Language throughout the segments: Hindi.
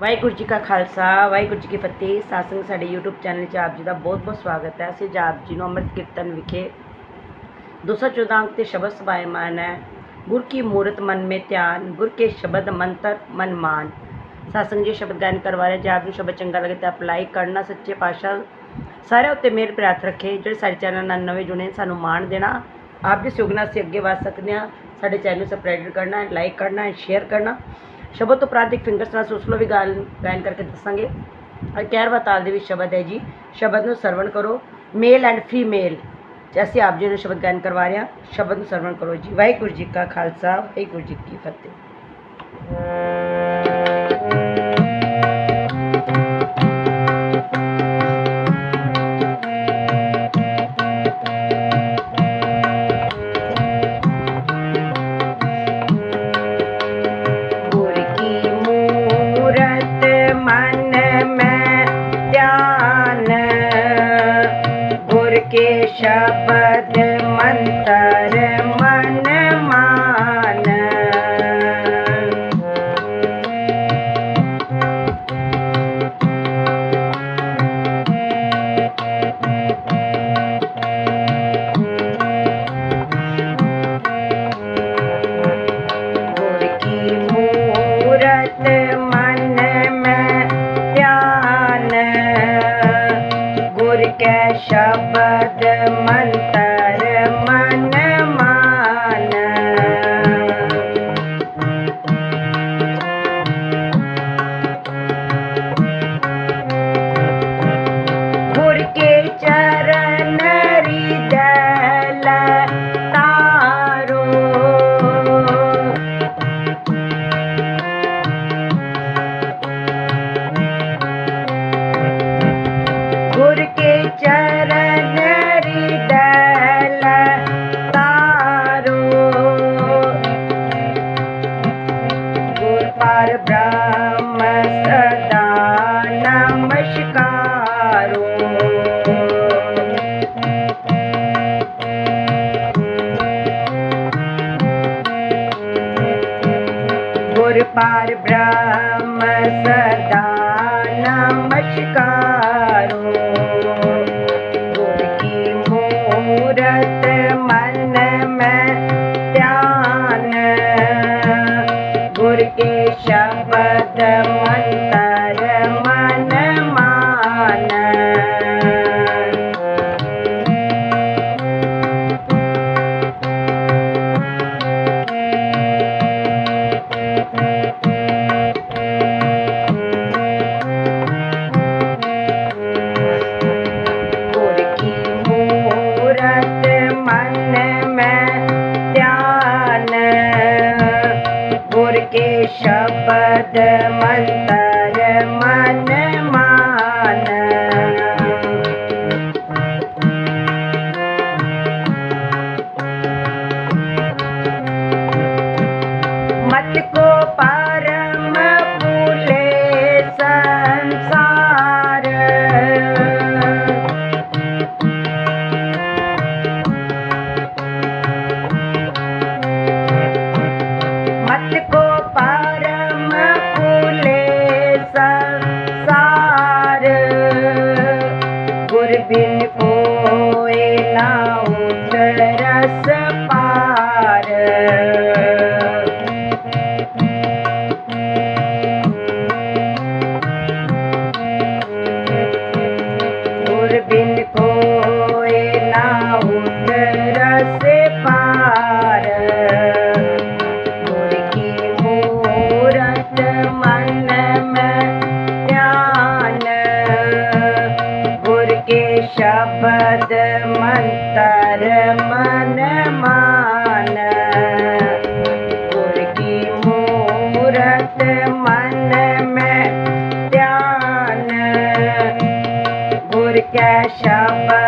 ਵਾਹਿਗੁਰੂ ਜੀ ਕਾ ਖਾਲਸਾ, ਵਾਹਿਗੁਰੂ ਜੀ ਕੀ ਫਤਿਹ। ਸਾਸੰਗ ਸਾਡੇ YouTube ਚੈਨਲ 'ਚ ਆਪ ਜੀ ਦਾ ਬਹੁਤ-ਬਹੁਤ ਸਵਾਗਤ ਹੈ। ਅਸੀਂ ਆਪ ਜੀ ਨੂੰ ਅੰਮ੍ਰਿਤ ਕੀਰਤਨ ਵਿਖੇ 214 ਅੰਕ ਤੇ ਸ਼ਬਦ ਸਬਾਇਮਾਨ ਹੈ। ਗੁਰ ਕੀ ਮੂਰਤ ਮਨ ਮੇ ਧਿਆਨ, ਗੁਰ ਕੇ ਸ਼ਬਦ ਮੰਤਰ ਮਨ ਮਾਨ। ਸਾਸੰਗ ਜੀ ਸ਼ਬਦ ਗਾਇਨ ਕਰਵਾ ਰਹੇ, ਜੇ ਆਪ ਨੂੰ ਸ਼ਬਦ ਚੰਗਾ ਲੱਗੇ ਤਾਂ ਅਪਲਾਈ ਕਰਨਾ ਸੱਚੇ ਪਾਤਸ਼ਾਹ। ਸਾਰਿਆਂ ਉੱਤੇ ਮਿਹਰ ਪ੍ਰਾਰਥ ਰੱਖੇ, ਜਿਹੜੇ ਸਾਡੇ ਚੈਨਲ ਨਾਲ ਨਵੇਂ ਜੁੜੇ ਨੇ, ਸਾਨੂੰ ਮਾਣ ਦੇਣਾ। ਆਪ ਦੇ ਸਹਿਯੋਗ ਨਾਲ ਅਸੀਂ ਅੱਗੇ ਵਧ ਸਕਦੇ ਹਾਂ। ਸਾਡੇ ਚੈਨਲ ਨੂੰ ਸਬਸਕ੍ਰਾਈਬ ਕਰਨਾ ਲਾਈਕ ਕਰਨਾ ਸ਼ੇਅਰ ਕਰਨਾ। ਸ਼ਬਦ ਤੋਂ ਪ੍ਰਾਂਤਿਕ ਫਿੰਗਰਸ ਨਾਲ ਸੁਸਲੋ ਵੀ ਗਾਇਨ ਗਾਇਨ ਕਰਕੇ ਦੱਸਾਂਗੇ। ਔਰ ਗਿਆਰਵਾਂ ਤਾਲ ਦੇ ਵਿੱਚ ਸ਼ਬਦ ਹੈ ਜੀ, ਸ਼ਬਦ ਨੂੰ ਸਰਵਣ ਕਰੋ, ਮੇਲ ਐਂਡ ਫੀਮੇਲ। ਅਸੀਂ ਆਪ ਜੀ ਨੂੰ ਸ਼ਬਦ ਗਾਇਨ ਕਰਵਾ ਰਹੇ ਹਾਂ, ਸ਼ਬਦ ਨੂੰ ਸਰਵਣ ਕਰੋ ਜੀ। ਵਾਹਿਗੁਰੂ ਜੀ ਕਾ ਖਾਲਸਾ, ਵਾਹਿਗੁਰੂ ਜੀ ਕੀ ਫਤਿਹ। शब्द मन गुर बिन कोई ना उतरस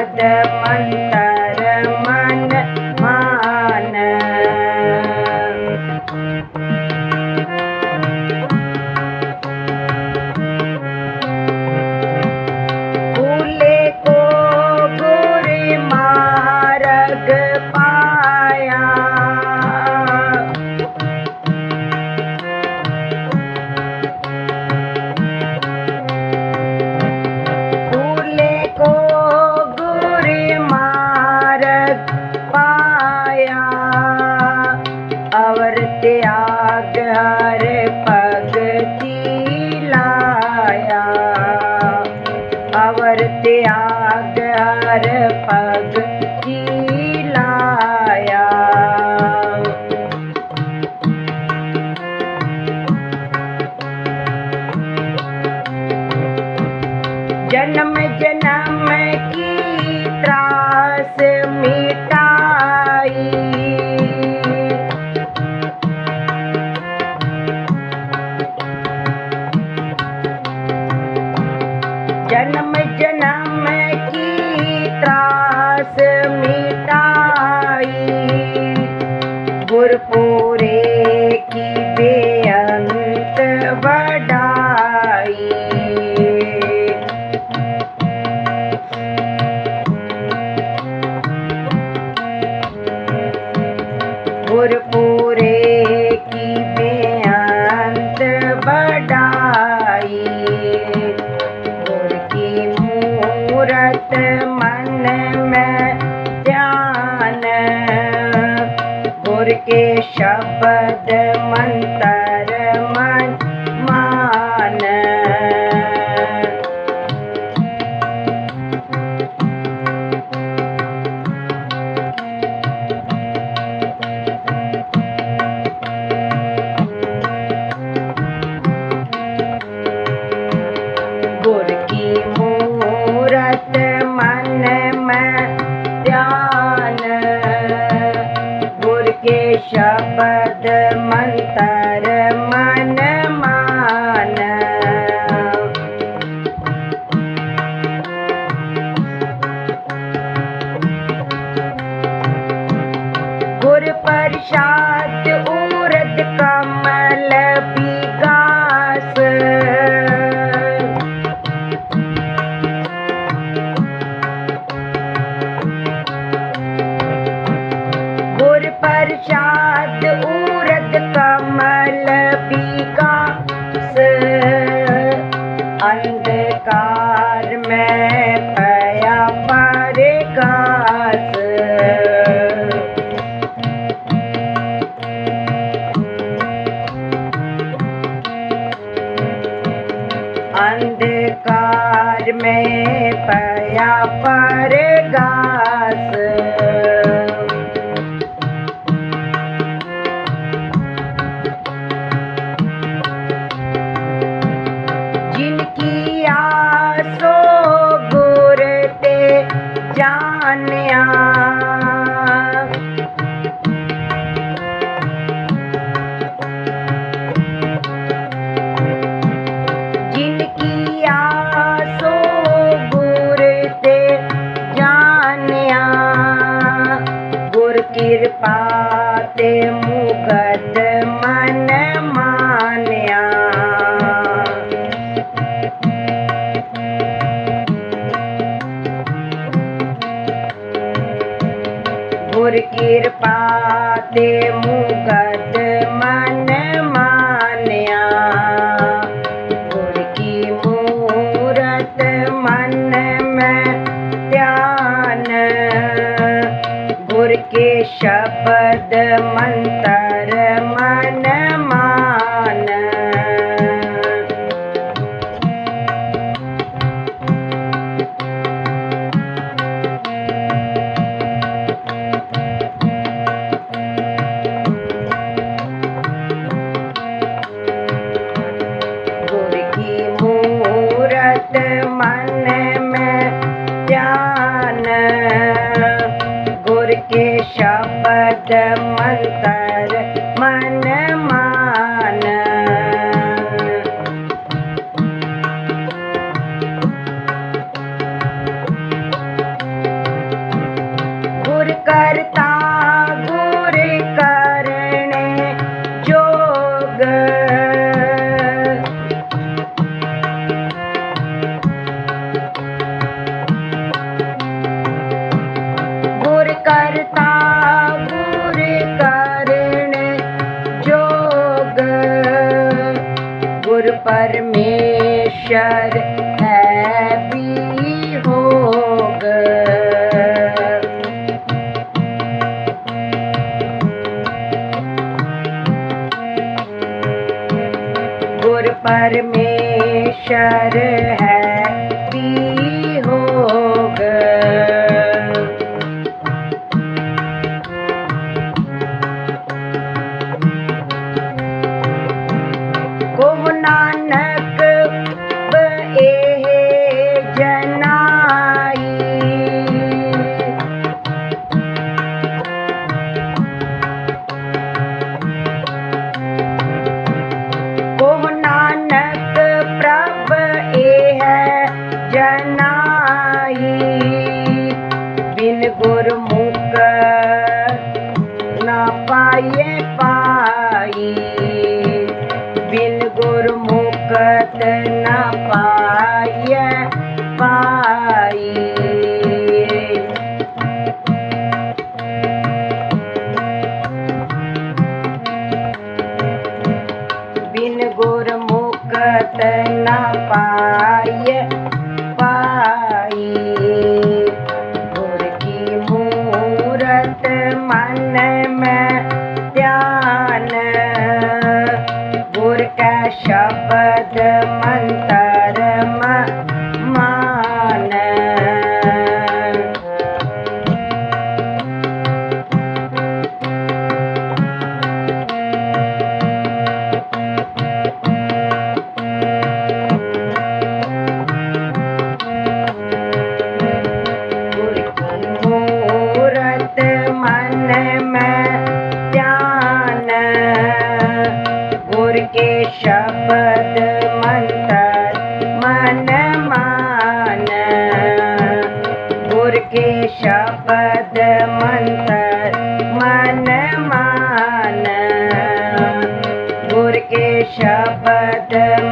शब्द मंतर Thank you. और पूरे की में अंत बढ़ाई। और की मूरत मन में ध्यान। और के शब siapa teman tak ಮುಖ गुर परमेश्वर है भी होग। गुर परमेश्वर है उल्टा शब्द मंत्र Adam.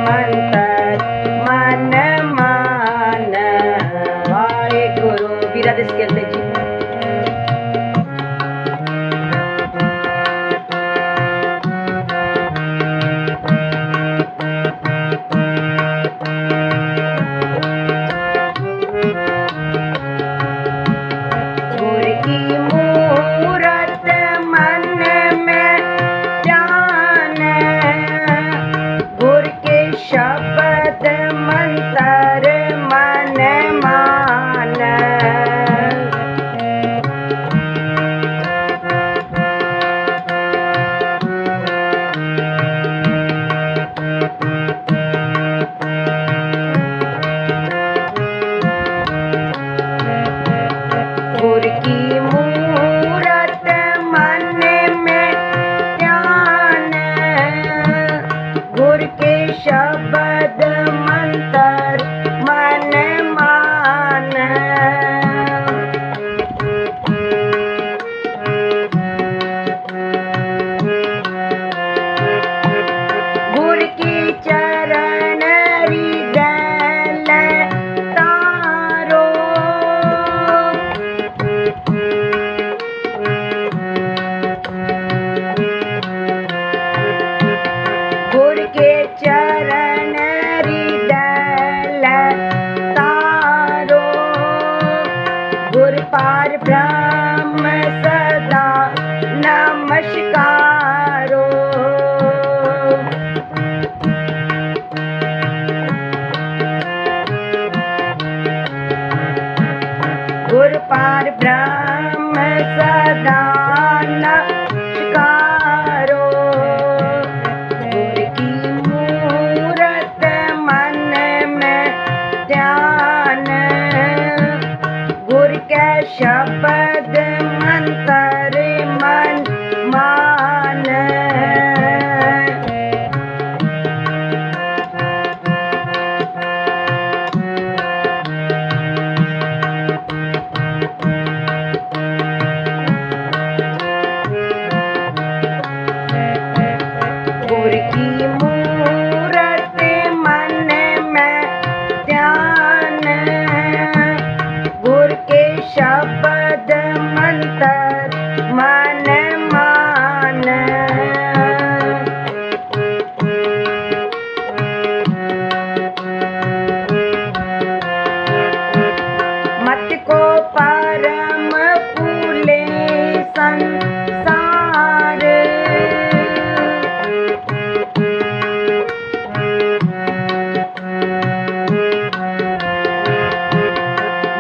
pare pra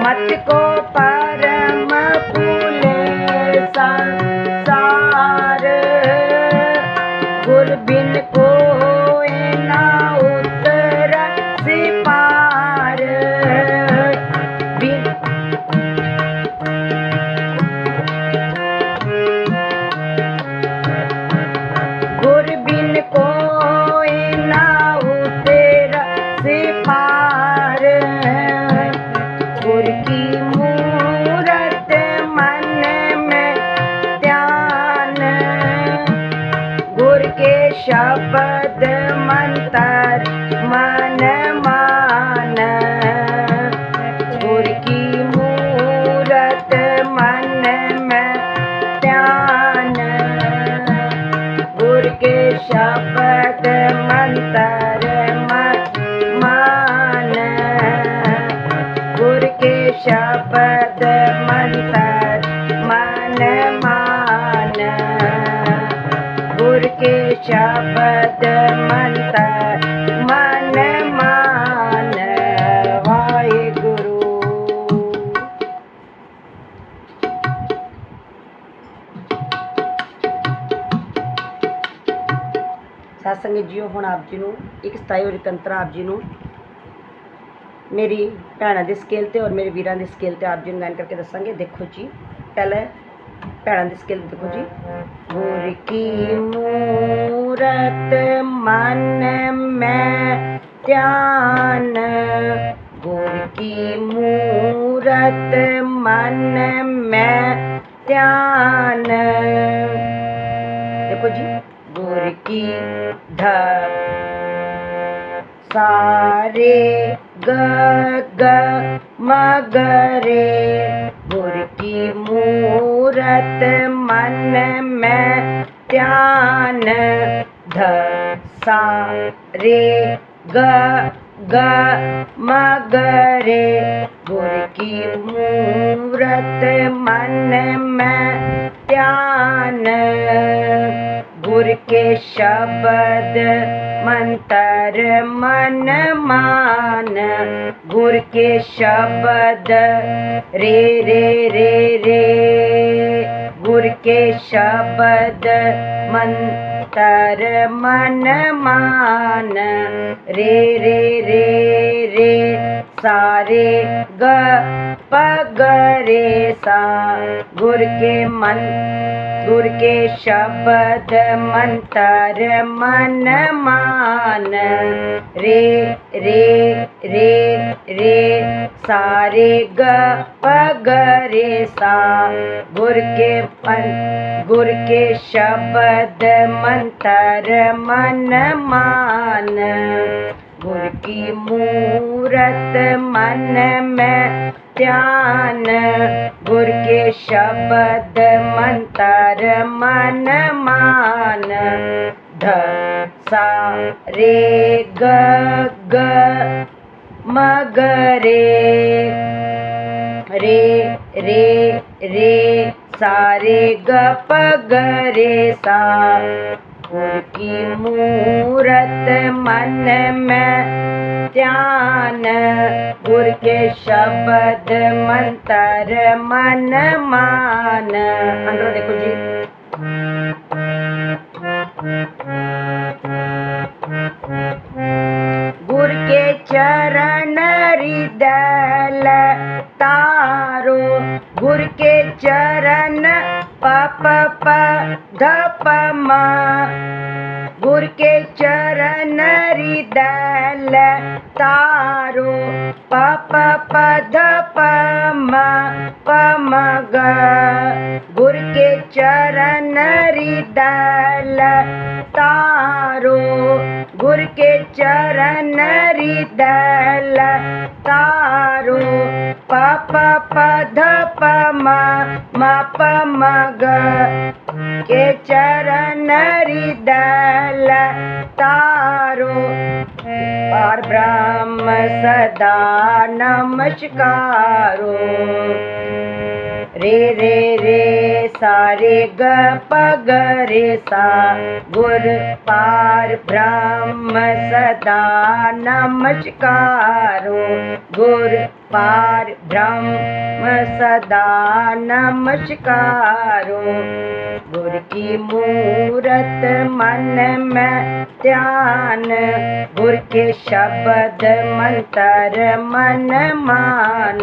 হাত কো ਆਪ ਜੀ ਨੂੰ 127 ਔਰ 71 ਆਪ ਜੀ ਨੂੰ, ਮੇਰੀ ਭੈਣਾਂ ਦੇ ਸਕੇਲ ਤੇ ਔਰ ਮੇਰੇ ਵੀਰਾਂ ਦੇ ਸਕੇਲ ਤੇ ਆਪ ਜੀ ਨੂੰ ਗਾਇਨ ਕਰਕੇ ਦੱਸਾਂਗੇ। ਦੇਖੋ ਜੀ, ਪਹਿਲੇ ਭੈਣਾਂ ਦੇ ਸਕੇਲ ਦੇਖੋ ਜੀ। ਗੁਰ ਕੀ ਮੂਰਤ ਮਨ ਮੈਂ ਧਿਆਨ ਗੁਰ ਕੀ ਮੂਰਤ ਮਨ ਮੈਂ ਧਿਆਨ। ਦੇਖੋ ਜੀ गुर की ध सारे ग ग मगरे, गुर की मूरत मन में ध्यान ध सा रे ग ग मगरे, गुर की मूरत मन में ध्यान के शब्द मंतर मन मान गुर के शब्द रे रे रे रे। गुर के शब्द मंतर मन मान रे रे रे रे सारे ग पग रे सा। गुर के मन, गुर के शब्द मंतर मन मान। रे रे रे रे, सारे ग पग रे सा। गुर के मन, गुर के शब्द मंतर मन मान। गुर की मूरत मन में ध्यान गुर के शब्द मंतर मन मान ध सा रे ग ग मगरे रे रे रे रे सारे ग प ग रे सा की मूरत मन में ध्यान, गुर के शब्द मंतर मन मान। अंदर देखो जी। गुर के चरण हृदय तारो, गुर के चरण पप प ಧಪಮ ಗುರ್ಕೆ ಚರಣರಿದಲ ತಾರೋ ಪಪ ಪದ ಪಮ ಪಮಗ ಗುರ್ಕೆ ಚರಣರಿದಲ ತಾರೋ गुर के चरण हृदय तारो गुर के चरण हृदय तारो प प प ध प म म प म ग के चरण हृदय तारो और ब्रह्म सदा नमस्कारो रे रे रे सारे ग प ग रे सा। गुर पार ब्रह्म सदा नमस्कारो। गुर पार ब्रह्म सदा नमस्कारो। गुर की मूरत मन में ध्यान, गुर के शब्द मंत्र मन मान।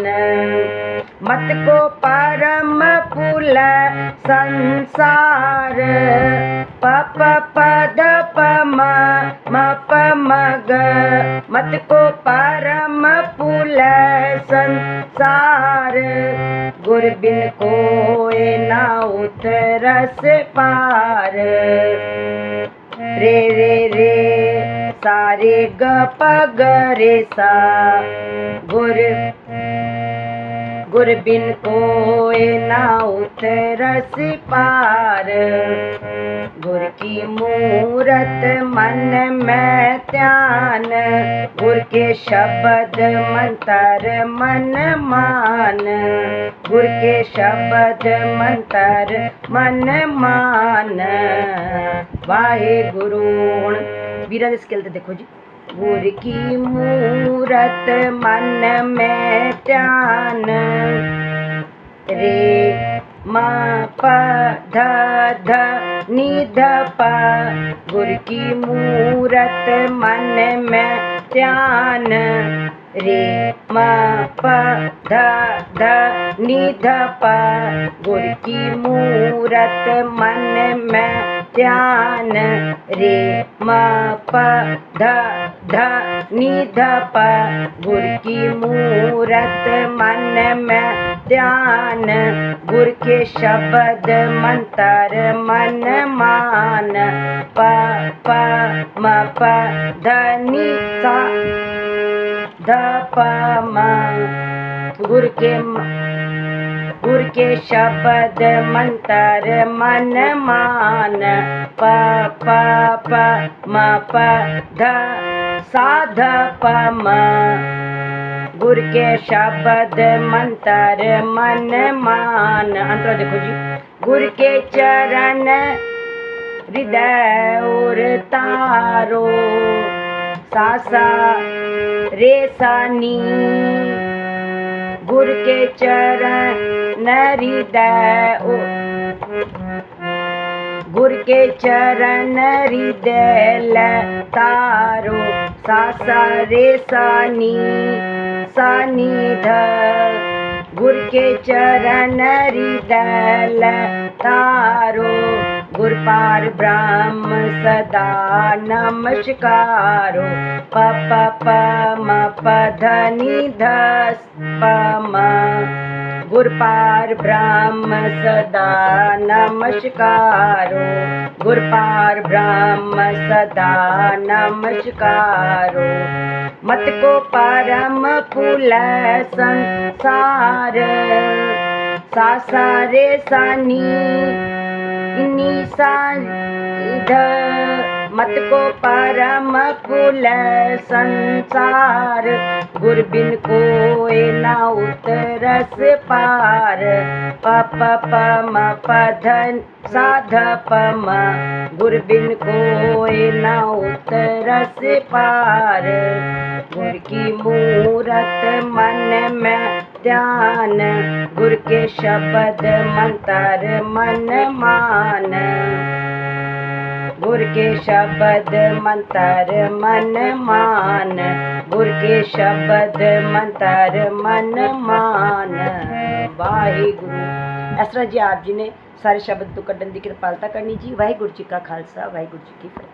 मत को परम पुल संसार प प प द प म म प म ग मत को परम पुल संसार गुर बिन कोय ना उतरस पार रे रे रे सारे ग प ग रे सा गुर गुरबिन कोए ना उतरस पार। गुर की मूरत मन में ध्यान। गुर के शब्द मंत्र मन मान। गुर के शब्द मंत्र मन मान। वाहे गुरु वीरा स्किल तो देखो जी। गुर की मूरत मन में ध्यान रे मा प ध ध नि ध प। गुर की मूरत मन में ध्यान रे म प ध ध नि ध प। गुर की मूरत मन में ध्यान रे म, प, ध ध, नि, ध, प। गुर की मूरत मन में ध्यान। गुर के शब्द मंत्र मन मान। प प, म, प, ध, नि, सा, ध, प, म। गुर के गुर के शब्द मंतर मन मान प प प म प ध साध प म गुर के शब्द मंतर मन मान अंतर देखो जी गुर के चरण हृदय और तारो सा सा रे सा नी गुर के चरण हृदय गुर के चरण हृदय तारो। सासा रे सानी सानी ध। गुर के चरण हृदय ल तारो गुरुपार ब्रह्म सदा नमस्कारो। पप प धनि धस् गुरुपार ब्रह्म सदा नमस्कारो। गुरुपार ब्रह्म सदा नमस्कारो। मत को परम परमफुल संसार। साारे सनि साध मत को परम कुल संसार। गुर बिन कोय ना उतरस पार। प प प म प साध प म गुर बिन कोय ना उतरस पार। गुर की मूरत मन में ਧਿਆਨ, ਗੁਰ ਕੇ ਸ਼ਬਦ ਮੰਤਰ ਮਨ ਮਾਨ। ਗੁਰ ਕੇ ਸ਼ਬਦ ਮੰਤਰ ਮਨ ਮਾਨ। ਗੁਰ ਕੇ ਸ਼ਬਦ ਮੰਤਰ ਮਨ ਮਾਨ। ਵਾਹਿਗੁਰੂ। ਇਸ ਤਰ੍ਹਾਂ ਜੀ ਆਪ ਜੀ ਨੇ ਸਾਰੇ ਸ਼ਬਦ ਤੋਂ ਕੱਢਣ ਦੀ ਕਿਰਪਾਲਤਾ ਕਰਨੀ ਜੀ। ਵਾਹਿਗੁਰੂ ਜੀ ਕਾ ਖਾਲਸਾ, ਵਾਹਿਗੁਰੂ ਜੀ ਕੀ ਫਤਿਹ।